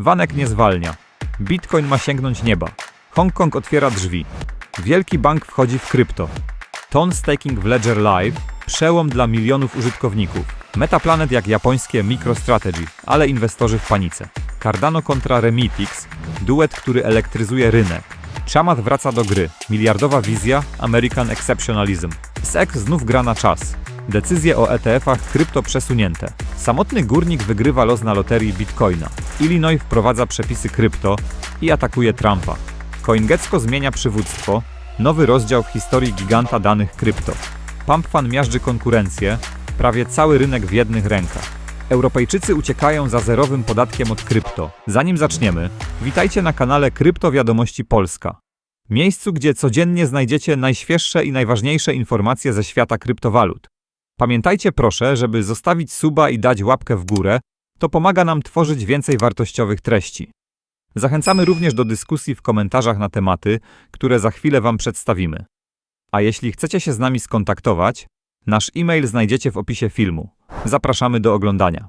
Wanek nie zwalnia. Bitcoin ma sięgnąć nieba. Hongkong otwiera drzwi. Wielki bank wchodzi w krypto. Ton staking w Ledger Live. Przełom dla milionów użytkowników. Metaplanet jak japońskie MicroStrategy, ale inwestorzy w panice. Cardano kontra Remitix. Duet, który elektryzuje rynek. Chamat wraca do gry. Miliardowa wizja, American Exceptionalism. SEC znów gra na czas. Decyzje o ETF-ach krypto przesunięte. Samotny górnik wygrywa los na loterii Bitcoina. Illinois wprowadza przepisy krypto i atakuje Trumpa. CoinGecko zmienia przywództwo. Nowy rozdział w historii giganta danych krypto. PumpFan miażdży konkurencję. Prawie cały rynek w jednych rękach. Europejczycy uciekają za zerowym podatkiem od krypto. Zanim zaczniemy, witajcie na kanale Krypto Wiadomości Polska. Miejscu, gdzie codziennie znajdziecie najświeższe i najważniejsze informacje ze świata kryptowalut. Pamiętajcie proszę, żeby zostawić suba i dać łapkę w górę, to pomaga nam tworzyć więcej wartościowych treści. Zachęcamy również do dyskusji w komentarzach na tematy, które za chwilę Wam przedstawimy. A jeśli chcecie się z nami skontaktować, nasz e-mail znajdziecie w opisie filmu. Zapraszamy do oglądania.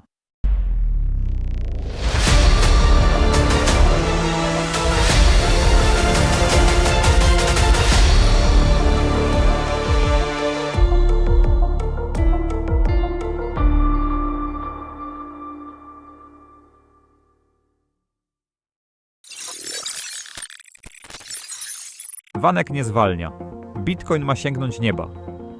Wanek nie zwalnia. Bitcoin ma sięgnąć nieba.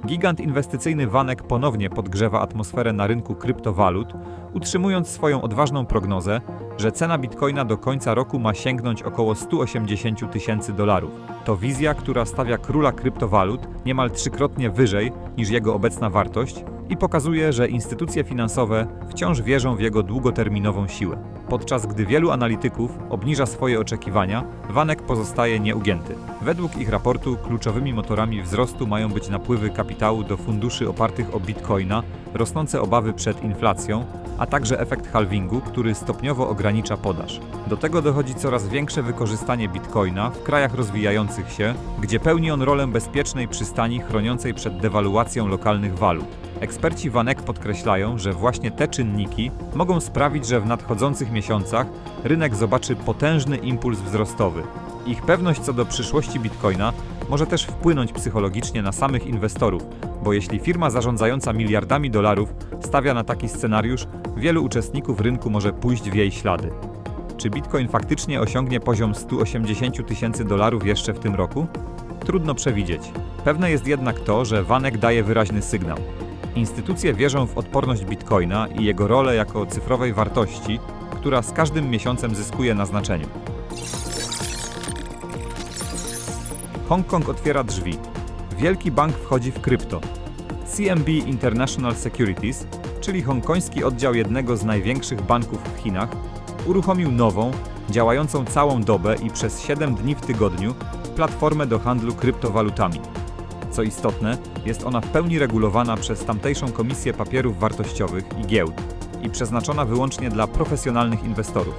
Gigant inwestycyjny Wanek ponownie podgrzewa atmosferę na rynku kryptowalut, utrzymując swoją odważną prognozę, że cena bitcoina do końca roku ma sięgnąć około 180 tysięcy dolarów. To wizja, która stawia króla kryptowalut niemal trzykrotnie wyżej niż jego obecna wartość i pokazuje, że instytucje finansowe wciąż wierzą w jego długoterminową siłę. Podczas gdy wielu analityków obniża swoje oczekiwania, Wanek pozostaje nieugięty. Według ich raportu kluczowymi motorami wzrostu mają być napływy kapitału do funduszy opartych o bitcoina, rosnące obawy przed inflacją, a także efekt halvingu, który stopniowo ogranicza podaż. Do tego dochodzi coraz większe wykorzystanie bitcoina w krajach rozwijających się, gdzie pełni on rolę bezpiecznej przystani chroniącej przed dewaluacją lokalnych walut. Eksperci Vanek podkreślają, że właśnie te czynniki mogą sprawić, że w nadchodzących miesiącach rynek zobaczy potężny impuls wzrostowy. Ich pewność co do przyszłości bitcoina może też wpłynąć psychologicznie na samych inwestorów, bo jeśli firma zarządzająca miliardami dolarów stawia na taki scenariusz, wielu uczestników rynku może pójść w jej ślady. Czy bitcoin faktycznie osiągnie poziom 180 tysięcy dolarów jeszcze w tym roku? Trudno przewidzieć. Pewne jest jednak to, że Vanek daje wyraźny sygnał. Instytucje wierzą w odporność bitcoina i jego rolę jako cyfrowej wartości, która z każdym miesiącem zyskuje na znaczeniu. Hongkong otwiera drzwi. Wielki bank wchodzi w krypto. CMB International Securities, czyli hongkoński oddział jednego z największych banków w Chinach, uruchomił nową, działającą całą dobę i przez 7 dni w tygodniu platformę do handlu kryptowalutami. Co istotne, jest ona w pełni regulowana przez tamtejszą Komisję Papierów Wartościowych i Giełd i przeznaczona wyłącznie dla profesjonalnych inwestorów.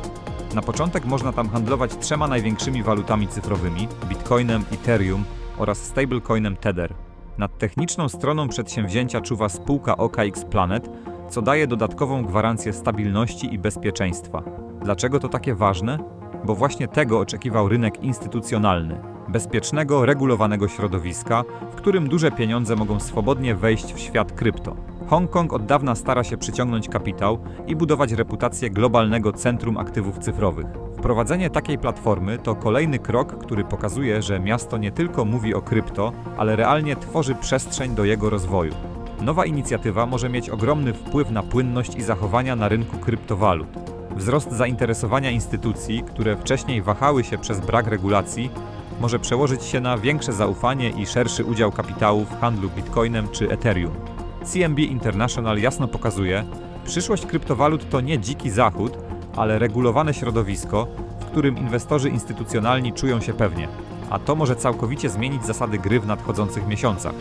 Na początek można tam handlować trzema największymi walutami cyfrowymi Bitcoinem, Ethereum oraz stablecoinem Tether. Nad techniczną stroną przedsięwzięcia czuwa spółka OKX Planet, co daje dodatkową gwarancję stabilności i bezpieczeństwa. Dlaczego to takie ważne? Bo właśnie tego oczekiwał rynek instytucjonalny bezpiecznego, regulowanego środowiska, w którym duże pieniądze mogą swobodnie wejść w świat krypto. Hongkong od dawna stara się przyciągnąć kapitał i budować reputację globalnego centrum aktywów cyfrowych. Wprowadzenie takiej platformy to kolejny krok, który pokazuje, że miasto nie tylko mówi o krypto, ale realnie tworzy przestrzeń do jego rozwoju. Nowa inicjatywa może mieć ogromny wpływ na płynność i zachowania na rynku kryptowalut. Wzrost zainteresowania instytucji, które wcześniej wahały się przez brak regulacji, może przełożyć się na większe zaufanie i szerszy udział kapitału w handlu bitcoinem czy Ethereum. CMB International jasno pokazuje, przyszłość kryptowalut to nie dziki zachód, ale regulowane środowisko, w którym inwestorzy instytucjonalni czują się pewnie, a to może całkowicie zmienić zasady gry w nadchodzących miesiącach.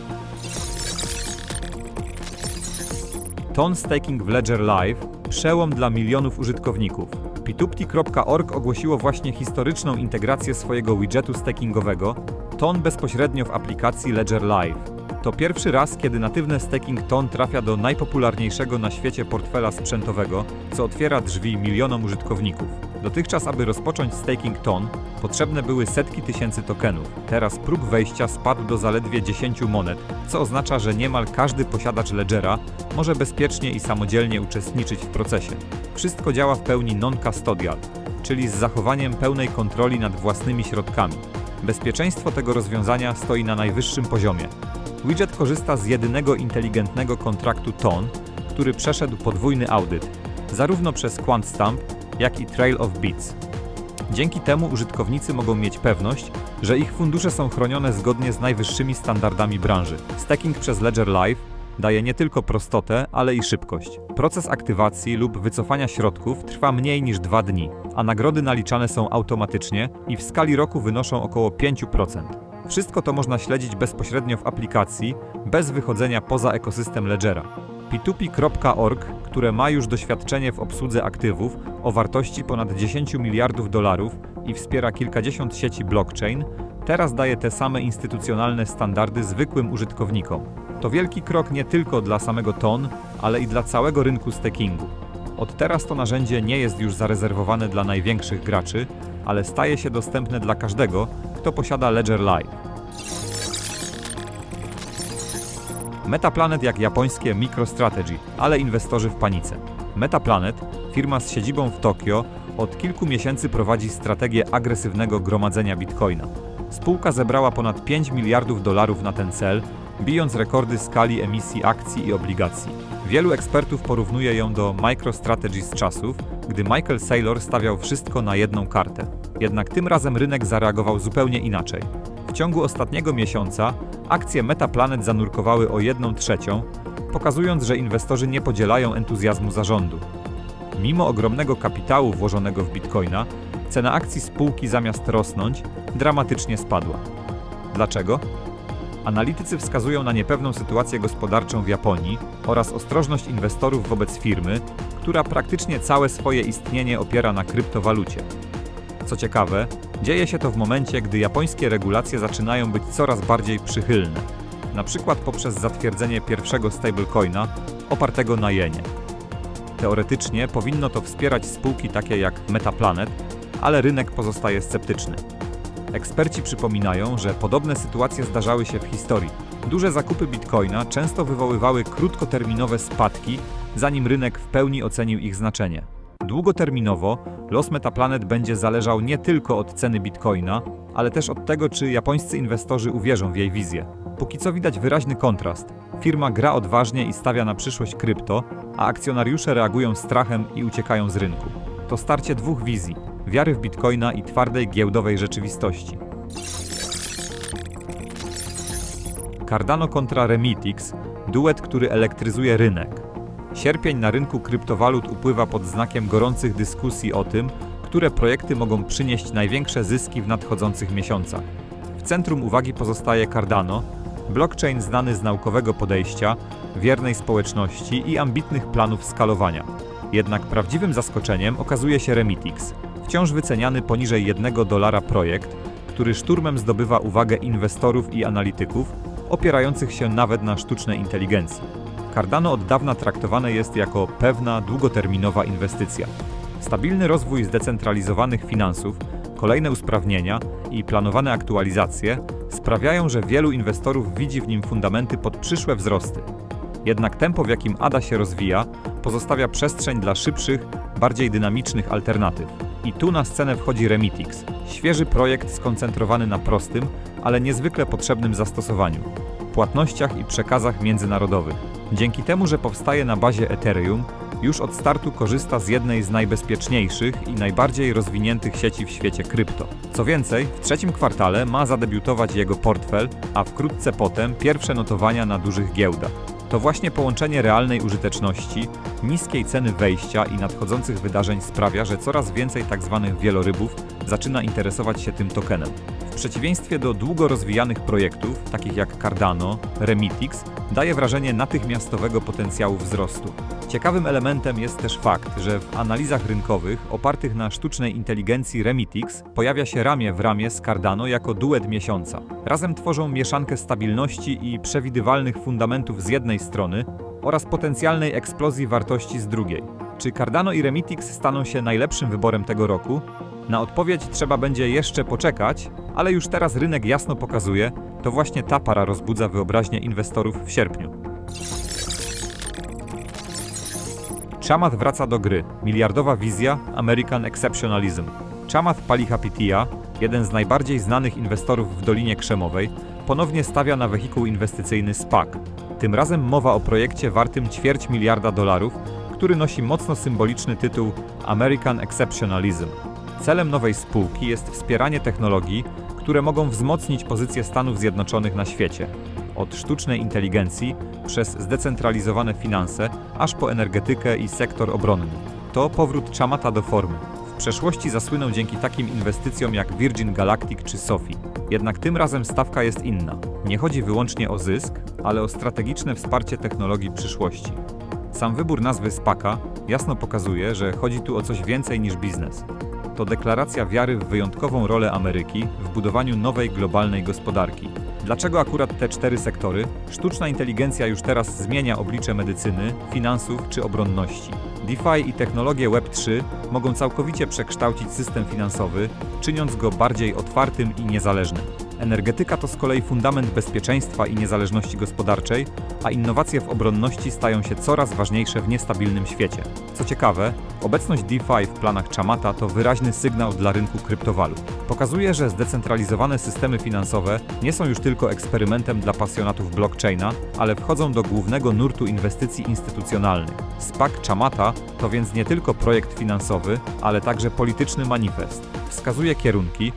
Ton staking w Ledger Live przełom dla milionów użytkowników. Pitupti.org ogłosiło właśnie historyczną integrację swojego widgetu stakingowego Ton bezpośrednio w aplikacji Ledger Live. To pierwszy raz, kiedy natywne staking Ton trafia do najpopularniejszego na świecie portfela sprzętowego, co otwiera drzwi milionom użytkowników. Dotychczas, aby rozpocząć staking ton, potrzebne były setki tysięcy tokenów. Teraz próg wejścia spadł do zaledwie 10 monet, co oznacza, że niemal każdy posiadacz ledgera może bezpiecznie i samodzielnie uczestniczyć w procesie. Wszystko działa w pełni non-custodial, czyli z zachowaniem pełnej kontroli nad własnymi środkami. Bezpieczeństwo tego rozwiązania stoi na najwyższym poziomie. Widget korzysta z jedynego inteligentnego kontraktu TON, który przeszedł podwójny audyt, zarówno przez QuantStamp, jak i Trail of Bits. Dzięki temu użytkownicy mogą mieć pewność, że ich fundusze są chronione zgodnie z najwyższymi standardami branży. Staking przez Ledger Live daje nie tylko prostotę, ale i szybkość. Proces aktywacji lub wycofania środków trwa mniej niż dwa dni, a nagrody naliczane są automatycznie i w skali roku wynoszą około 5%. Wszystko to można śledzić bezpośrednio w aplikacji, bez wychodzenia poza ekosystem Ledgera. P2P.org, które ma już doświadczenie w obsłudze aktywów o wartości ponad 10 miliardów dolarów i wspiera kilkadziesiąt sieci blockchain, teraz daje te same instytucjonalne standardy zwykłym użytkownikom. To wielki krok nie tylko dla samego TON, ale i dla całego rynku stakingu. Od teraz to narzędzie nie jest już zarezerwowane dla największych graczy, ale staje się dostępne dla każdego, kto posiada Ledger Live. Metaplanet jak japońskie MicroStrategy, ale inwestorzy w panice. Metaplanet, firma z siedzibą w Tokio, od kilku miesięcy prowadzi strategię agresywnego gromadzenia bitcoina. Spółka zebrała ponad 5 miliardów dolarów na ten cel, bijąc rekordy skali emisji akcji i obligacji. Wielu ekspertów porównuje ją do MicroStrategy z czasów, gdy Michael Saylor stawiał wszystko na jedną kartę. Jednak tym razem rynek zareagował zupełnie inaczej. W ciągu ostatniego miesiąca akcje Metaplanet zanurkowały o 1 trzecią, pokazując, że inwestorzy nie podzielają entuzjazmu zarządu. Mimo ogromnego kapitału włożonego w bitcoina, cena akcji spółki zamiast rosnąć, dramatycznie spadła. Dlaczego? Analitycy wskazują na niepewną sytuację gospodarczą w Japonii oraz ostrożność inwestorów wobec firmy, która praktycznie całe swoje istnienie opiera na kryptowalucie. Co ciekawe, dzieje się to w momencie, gdy japońskie regulacje zaczynają być coraz bardziej przychylne, na przykład poprzez zatwierdzenie pierwszego stablecoina opartego na jenie. Teoretycznie powinno to wspierać spółki takie jak Metaplanet, ale rynek pozostaje sceptyczny. Eksperci przypominają, że podobne sytuacje zdarzały się w historii. Duże zakupy bitcoina często wywoływały krótkoterminowe spadki, zanim rynek w pełni ocenił ich znaczenie. Długoterminowo los Metaplanet będzie zależał nie tylko od ceny bitcoina, ale też od tego, czy japońscy inwestorzy uwierzą w jej wizję. Póki co widać wyraźny kontrast. Firma gra odważnie i stawia na przyszłość krypto, a akcjonariusze reagują strachem i uciekają z rynku. To starcie dwóch wizji: wiary w bitcoina i twardej giełdowej rzeczywistości. Cardano kontra Remitix duet, który elektryzuje rynek. Sierpień na rynku kryptowalut upływa pod znakiem gorących dyskusji o tym, które projekty mogą przynieść największe zyski w nadchodzących miesiącach. W centrum uwagi pozostaje Cardano, blockchain znany z naukowego podejścia, wiernej społeczności i ambitnych planów skalowania. Jednak prawdziwym zaskoczeniem okazuje się Remitix, wciąż wyceniany poniżej 1 dolara projekt, który szturmem zdobywa uwagę inwestorów i analityków, opierających się nawet na sztucznej inteligencji. Cardano od dawna traktowane jest jako pewna, długoterminowa inwestycja. Stabilny rozwój zdecentralizowanych finansów, kolejne usprawnienia i planowane aktualizacje sprawiają, że wielu inwestorów widzi w nim fundamenty pod przyszłe wzrosty. Jednak tempo, w jakim ADA się rozwija, pozostawia przestrzeń dla szybszych, bardziej dynamicznych alternatyw. I tu na scenę wchodzi Remitix, świeży projekt skoncentrowany na prostym, ale niezwykle potrzebnym zastosowaniu płatnościach i przekazach międzynarodowych. Dzięki temu, że powstaje na bazie Ethereum, już od startu korzysta z jednej z najbezpieczniejszych i najbardziej rozwiniętych sieci w świecie krypto. Co więcej, w trzecim kwartale ma zadebiutować jego portfel, a wkrótce potem pierwsze notowania na dużych giełdach. To właśnie połączenie realnej użyteczności, niskiej ceny wejścia i nadchodzących wydarzeń sprawia, że coraz więcej tzw. wielorybów zaczyna interesować się tym tokenem. W przeciwieństwie do długo rozwijanych projektów, takich jak Cardano, Remitix, daje wrażenie natychmiastowego potencjału wzrostu. Ciekawym elementem jest też fakt, że w analizach rynkowych opartych na sztucznej inteligencji Remitix pojawia się ramię w ramię z Cardano jako duet miesiąca. Razem tworzą mieszankę stabilności i przewidywalnych fundamentów z jednej strony oraz potencjalnej eksplozji wartości z drugiej. Czy Cardano i Remitix staną się najlepszym wyborem tego roku? Na odpowiedź trzeba będzie jeszcze poczekać, ale już teraz rynek jasno pokazuje, to właśnie ta para rozbudza wyobraźnię inwestorów w sierpniu. Chamath wraca do gry. Miliardowa wizja American Exceptionalism. Chamath Palihapitiya, jeden z najbardziej znanych inwestorów w Dolinie Krzemowej, ponownie stawia na wehikuł inwestycyjny SPAC. Tym razem mowa o projekcie wartym ćwierć miliarda dolarów, który nosi mocno symboliczny tytuł American Exceptionalism. Celem nowej spółki jest wspieranie technologii, które mogą wzmocnić pozycję Stanów Zjednoczonych na świecie. Od sztucznej inteligencji przez zdecentralizowane finanse, aż po energetykę i sektor obronny. To powrót Chamata do formy. W przeszłości zasłynął dzięki takim inwestycjom jak Virgin Galactic czy Sophie. Jednak tym razem stawka jest inna. Nie chodzi wyłącznie o zysk, ale o strategiczne wsparcie technologii przyszłości. Sam wybór nazwy SPACA jasno pokazuje, że chodzi tu o coś więcej niż biznes. To deklaracja wiary w wyjątkową rolę Ameryki w budowaniu nowej globalnej gospodarki. Dlaczego akurat te cztery sektory? Sztuczna inteligencja już teraz zmienia oblicze medycyny, finansów czy obronności. DeFi i technologie Web3 mogą całkowicie przekształcić system finansowy, czyniąc go bardziej otwartym i niezależnym. Energetyka to z kolei fundament bezpieczeństwa i niezależności gospodarczej, a innowacje w obronności stają się coraz ważniejsze w niestabilnym świecie. Co ciekawe, obecność DeFi w planach Chamata to wyraźny sygnał dla rynku kryptowalut. Pokazuje, że zdecentralizowane systemy finansowe nie są już tylko eksperymentem dla pasjonatów blockchaina, ale wchodzą do głównego nurtu inwestycji instytucjonalnych. SPAC Chamata to więc nie tylko projekt finansowy, ale także polityczny manifest. Wskazuje kierunki,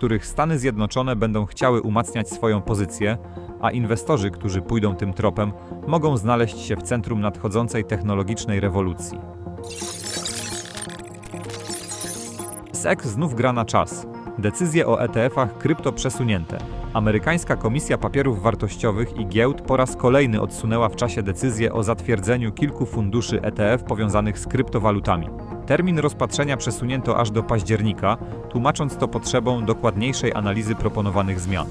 których Stany Zjednoczone będą chciały umacniać swoją pozycję, a inwestorzy, którzy pójdą tym tropem, mogą znaleźć się w centrum nadchodzącej technologicznej rewolucji. SEC znów gra na czas. Decyzje o ETF-ach krypto przesunięte. Amerykańska Komisja Papierów Wartościowych i Giełd po raz kolejny odsunęła w czasie decyzję o zatwierdzeniu kilku funduszy ETF powiązanych z kryptowalutami. Termin rozpatrzenia przesunięto aż do października, tłumacząc to potrzebą dokładniejszej analizy proponowanych zmian.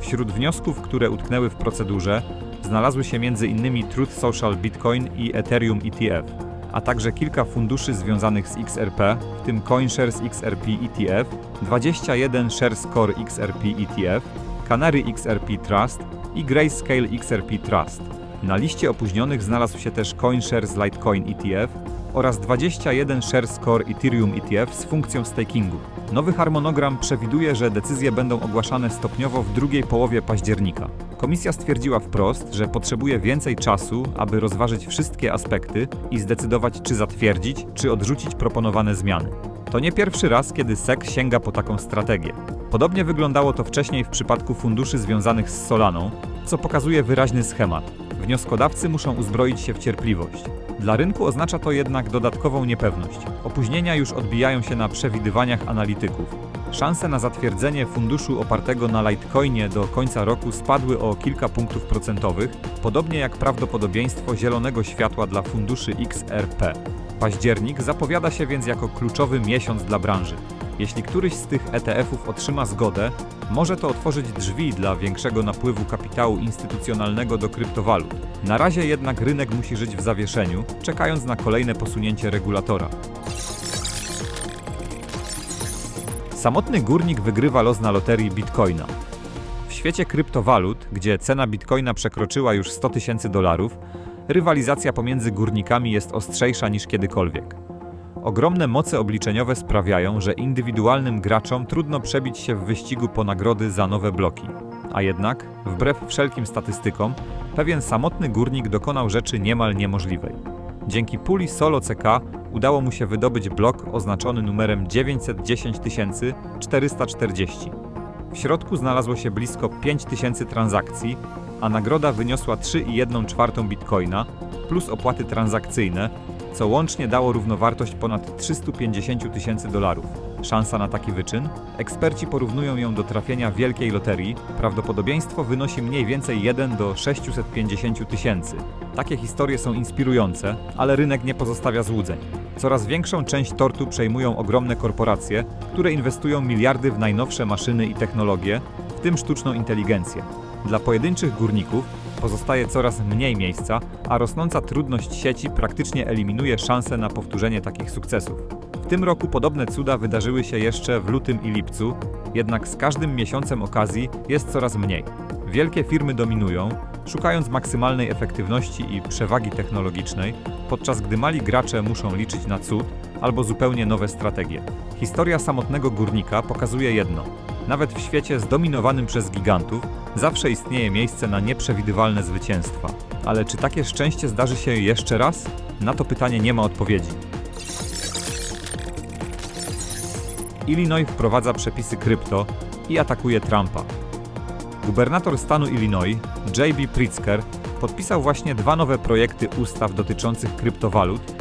Wśród wniosków, które utknęły w procedurze, znalazły się m.in. Truth Social Bitcoin i Ethereum ETF, a także kilka funduszy związanych z XRP, w tym CoinShares XRP ETF, 21 Shares Core XRP ETF, Canary XRP Trust i Grayscale XRP Trust. Na liście opóźnionych znalazł się też CoinShares Litecoin ETF oraz 21 Shares Core Ethereum ETF z funkcją stakingu. Nowy harmonogram przewiduje, że decyzje będą ogłaszane stopniowo w drugiej połowie października. Komisja stwierdziła wprost, że potrzebuje więcej czasu, aby rozważyć wszystkie aspekty i zdecydować, czy zatwierdzić, czy odrzucić proponowane zmiany. To nie pierwszy raz, kiedy SEC sięga po taką strategię. Podobnie wyglądało to wcześniej w przypadku funduszy związanych z Solaną, co pokazuje wyraźny schemat. Wnioskodawcy muszą uzbroić się w cierpliwość. Dla rynku oznacza to jednak dodatkową niepewność. Opóźnienia już odbijają się na przewidywaniach analityków. Szanse na zatwierdzenie funduszu opartego na Litecoinie do końca roku spadły o kilka punktów procentowych, podobnie jak prawdopodobieństwo zielonego światła dla funduszy XRP. Październik zapowiada się więc jako kluczowy miesiąc dla branży. Jeśli któryś z tych ETF-ów otrzyma zgodę, może to otworzyć drzwi dla większego napływu kapitału instytucjonalnego do kryptowalut. Na razie jednak rynek musi żyć w zawieszeniu, czekając na kolejne posunięcie regulatora. Samotny górnik wygrywa los na loterii Bitcoina. W świecie kryptowalut, gdzie cena Bitcoina przekroczyła już 100 tysięcy dolarów, rywalizacja pomiędzy górnikami jest ostrzejsza niż kiedykolwiek. Ogromne moce obliczeniowe sprawiają, że indywidualnym graczom trudno przebić się w wyścigu po nagrody za nowe bloki. A jednak, wbrew wszelkim statystykom, pewien samotny górnik dokonał rzeczy niemal niemożliwej. Dzięki puli Solo CK udało mu się wydobyć blok oznaczony numerem 910 440. W środku znalazło się blisko 5000 transakcji, a nagroda wyniosła 3,1 bitcoina plus opłaty transakcyjne, co łącznie dało równowartość ponad 350 tysięcy dolarów. Szansa na taki wyczyn? Eksperci porównują ją do trafienia wielkiej loterii. Prawdopodobieństwo wynosi mniej więcej 1 do 650 tysięcy. Takie historie są inspirujące, ale rynek nie pozostawia złudzeń. Coraz większą część tortu przejmują ogromne korporacje, które inwestują miliardy w najnowsze maszyny i technologie, w tym sztuczną inteligencję. Dla pojedynczych górników pozostaje coraz mniej miejsca, a rosnąca trudność sieci praktycznie eliminuje szanse na powtórzenie takich sukcesów. W tym roku podobne cuda wydarzyły się jeszcze w lutym i lipcu, jednak z każdym miesiącem okazji jest coraz mniej. Wielkie firmy dominują, szukając maksymalnej efektywności i przewagi technologicznej, podczas gdy mali gracze muszą liczyć na cud albo zupełnie nowe strategie. Historia samotnego górnika pokazuje jedno. Nawet w świecie zdominowanym przez gigantów zawsze istnieje miejsce na nieprzewidywalne zwycięstwa. Ale czy takie szczęście zdarzy się jeszcze raz? Na to pytanie nie ma odpowiedzi. Illinois wprowadza przepisy krypto i atakuje Trumpa. Gubernator stanu Illinois, J.B. Pritzker, podpisał właśnie dwa nowe projekty ustaw dotyczących kryptowalut,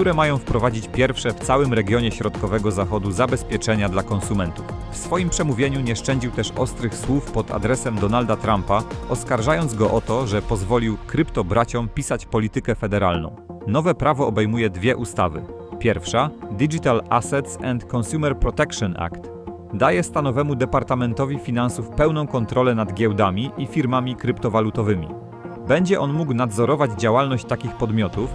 które mają wprowadzić pierwsze w całym regionie środkowego zachodu zabezpieczenia dla konsumentów. W swoim przemówieniu nie szczędził też ostrych słów pod adresem Donalda Trumpa, oskarżając go o to, że pozwolił kryptobraciom pisać politykę federalną. Nowe prawo obejmuje dwie ustawy. Pierwsza Digital Assets and Consumer Protection Act daje stanowemu Departamentowi Finansów pełną kontrolę nad giełdami i firmami kryptowalutowymi. Będzie on mógł nadzorować działalność takich podmiotów,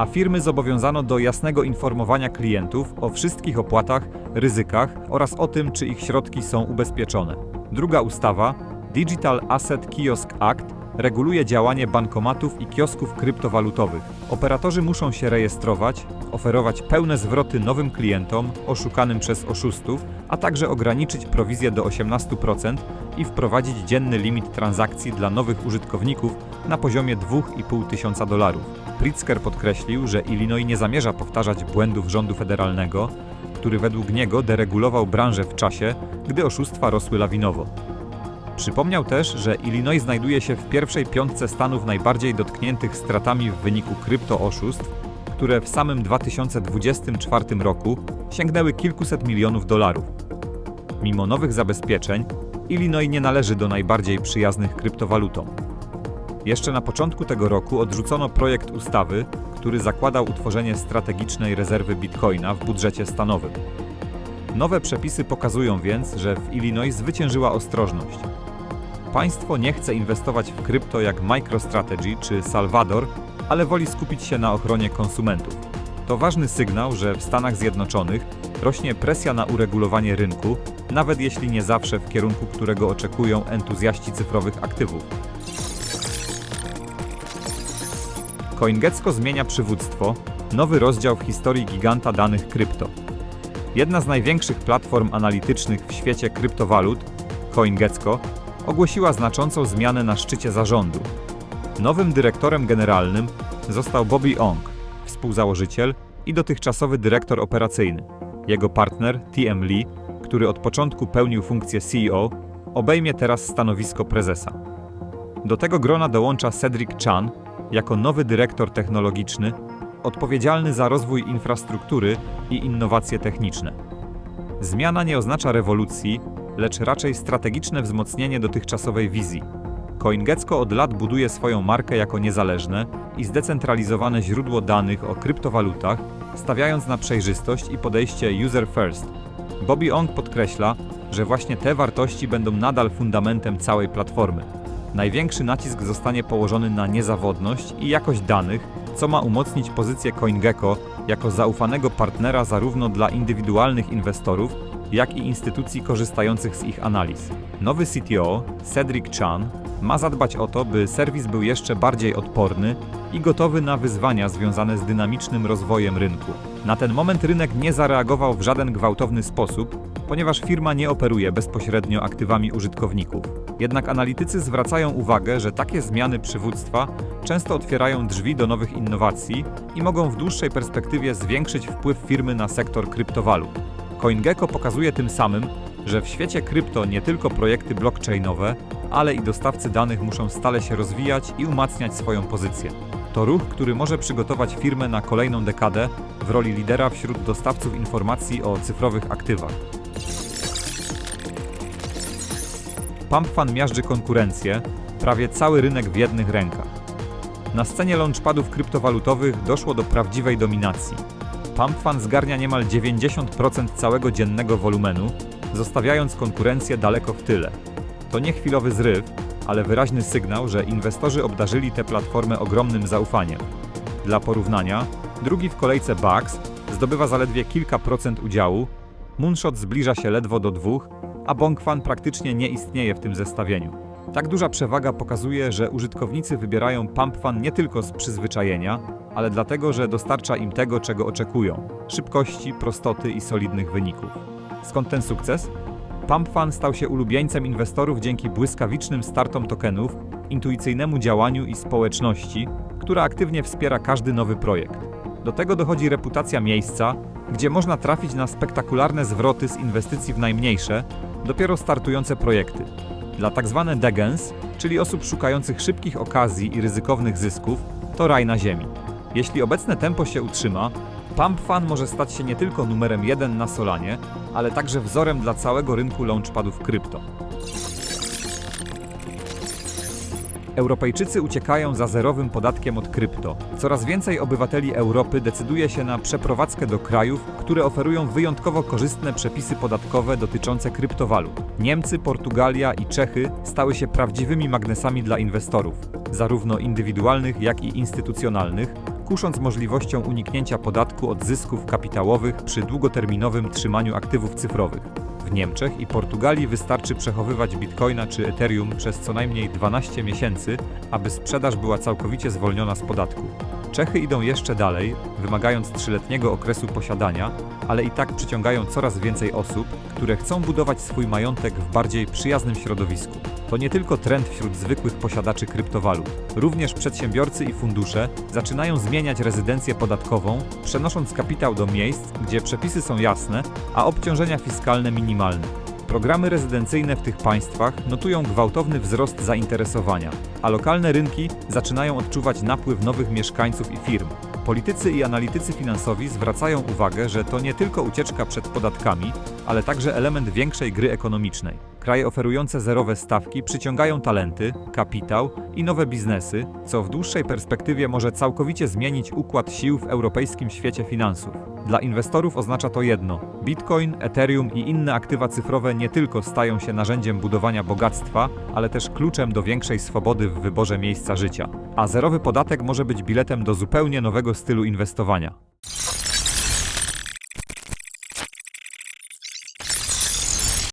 a firmy zobowiązano do jasnego informowania klientów o wszystkich opłatach, ryzykach oraz o tym, czy ich środki są ubezpieczone. Druga ustawa, Digital Asset Kiosk Act, reguluje działanie bankomatów i kiosków kryptowalutowych. Operatorzy muszą się rejestrować, oferować pełne zwroty nowym klientom oszukanym przez oszustów, a także ograniczyć prowizję do 18% i wprowadzić dzienny limit transakcji dla nowych użytkowników na poziomie 2,5 tysiąca dolarów. Pritzker podkreślił, że Illinois nie zamierza powtarzać błędów rządu federalnego, który według niego deregulował branżę w czasie, gdy oszustwa rosły lawinowo. Przypomniał też, że Illinois znajduje się w pierwszej piątce stanów najbardziej dotkniętych stratami w wyniku kryptooszustw, które w samym 2024 roku sięgnęły kilkuset milionów dolarów. Mimo nowych zabezpieczeń, Illinois nie należy do najbardziej przyjaznych kryptowalutom. Jeszcze na początku tego roku odrzucono projekt ustawy, który zakładał utworzenie strategicznej rezerwy bitcoina w budżecie stanowym. Nowe przepisy pokazują więc, że w Illinois zwyciężyła ostrożność. Państwo nie chce inwestować w krypto jak MicroStrategy czy Salvador, ale woli skupić się na ochronie konsumentów. To ważny sygnał, że w Stanach Zjednoczonych rośnie presja na uregulowanie rynku, nawet jeśli nie zawsze w kierunku, którego oczekują entuzjaści cyfrowych aktywów. CoinGecko zmienia przywództwo, nowy rozdział w historii giganta danych krypto. Jedna z największych platform analitycznych w świecie kryptowalut, CoinGecko, ogłosiła znaczącą zmianę na szczycie zarządu. Nowym dyrektorem generalnym został Bobby Ong, współzałożyciel i dotychczasowy dyrektor operacyjny. Jego partner, TM Lee, który od początku pełnił funkcję CEO, obejmie teraz stanowisko prezesa. Do tego grona dołącza Cedric Chan jako nowy dyrektor technologiczny, odpowiedzialny za rozwój infrastruktury i innowacje techniczne. Zmiana nie oznacza rewolucji, lecz raczej strategiczne wzmocnienie dotychczasowej wizji. CoinGecko od lat buduje swoją markę jako niezależne i zdecentralizowane źródło danych o kryptowalutach, stawiając na przejrzystość i podejście user first. Bobby Ong podkreśla, że właśnie te wartości będą nadal fundamentem całej platformy. Największy nacisk zostanie położony na niezawodność i jakość danych, co ma umocnić pozycję CoinGecko jako zaufanego partnera zarówno dla indywidualnych inwestorów, jak i instytucji korzystających z ich analiz. Nowy CTO, Cedric Chan, ma zadbać o to, by serwis był jeszcze bardziej odporny i gotowy na wyzwania związane z dynamicznym rozwojem rynku. Na ten moment rynek nie zareagował w żaden gwałtowny sposób, ponieważ firma nie operuje bezpośrednio aktywami użytkowników. Jednak analitycy zwracają uwagę, że takie zmiany przywództwa często otwierają drzwi do nowych innowacji i mogą w dłuższej perspektywie zwiększyć wpływ firmy na sektor kryptowalut. CoinGecko pokazuje tym samym, że w świecie krypto nie tylko projekty blockchainowe, ale i dostawcy danych muszą stale się rozwijać i umacniać swoją pozycję. To ruch, który może przygotować firmę na kolejną dekadę w roli lidera wśród dostawców informacji o cyfrowych aktywach. PumpFan miażdży konkurencję, prawie cały rynek w jednych rękach. Na scenie launchpadów kryptowalutowych doszło do prawdziwej dominacji. PumpFan zgarnia niemal 90% całego dziennego wolumenu, zostawiając konkurencję daleko w tyle. To nie chwilowy zryw, ale wyraźny sygnał, że inwestorzy obdarzyli tę platformę ogromnym zaufaniem. Dla porównania, drugi w kolejce Bax zdobywa zaledwie kilka procent udziału, Moonshot zbliża się ledwo do dwóch, a Bongfan praktycznie nie istnieje w tym zestawieniu. Tak duża przewaga pokazuje, że użytkownicy wybierają PumpFan nie tylko z przyzwyczajenia, ale dlatego, że dostarcza im tego, czego oczekują szybkości, prostoty i solidnych wyników. Skąd ten sukces? PumpFan stał się ulubieńcem inwestorów dzięki błyskawicznym startom tokenów, intuicyjnemu działaniu i społeczności, która aktywnie wspiera każdy nowy projekt. Do tego dochodzi reputacja miejsca, gdzie można trafić na spektakularne zwroty z inwestycji w najmniejsze, dopiero startujące projekty. Dla tzw. degens, czyli osób szukających szybkich okazji i ryzykownych zysków, to raj na ziemi. Jeśli obecne tempo się utrzyma, PumpFan może stać się nie tylko numerem jeden na Solanie, ale także wzorem dla całego rynku launchpadów krypto. Europejczycy uciekają za zerowym podatkiem od krypto. Coraz więcej obywateli Europy decyduje się na przeprowadzkę do krajów, które oferują wyjątkowo korzystne przepisy podatkowe dotyczące kryptowalut. Niemcy, Portugalia i Czechy stały się prawdziwymi magnesami dla inwestorów, zarówno indywidualnych, jak i instytucjonalnych, kusząc możliwością uniknięcia podatku od zysków kapitałowych przy długoterminowym trzymaniu aktywów cyfrowych. W Niemczech i Portugalii wystarczy przechowywać bitcoina czy ethereum przez co najmniej 12 miesięcy, aby sprzedaż była całkowicie zwolniona z podatku. Czechy idą jeszcze dalej, wymagając trzyletniego okresu posiadania, ale i tak przyciągają coraz więcej osób, które chcą budować swój majątek w bardziej przyjaznym środowisku. To nie tylko trend wśród zwykłych posiadaczy kryptowalut. Również przedsiębiorcy i fundusze zaczynają zmieniać rezydencję podatkową, przenosząc kapitał do miejsc, gdzie przepisy są jasne, a obciążenia fiskalne minimalne. Programy rezydencyjne w tych państwach notują gwałtowny wzrost zainteresowania, a lokalne rynki zaczynają odczuwać napływ nowych mieszkańców i firm. Politycy i analitycy finansowi zwracają uwagę, że to nie tylko ucieczka przed podatkami, ale także element większej gry ekonomicznej. Kraje oferujące zerowe stawki przyciągają talenty, kapitał i nowe biznesy, co w dłuższej perspektywie może całkowicie zmienić układ sił w europejskim świecie finansów. Dla inwestorów oznacza to jedno: Bitcoin, Ethereum i inne aktywa cyfrowe nie tylko stają się narzędziem budowania bogactwa, ale też kluczem do większej swobody w wyborze miejsca życia. A zerowy podatek może być biletem do zupełnie nowego stylu inwestowania.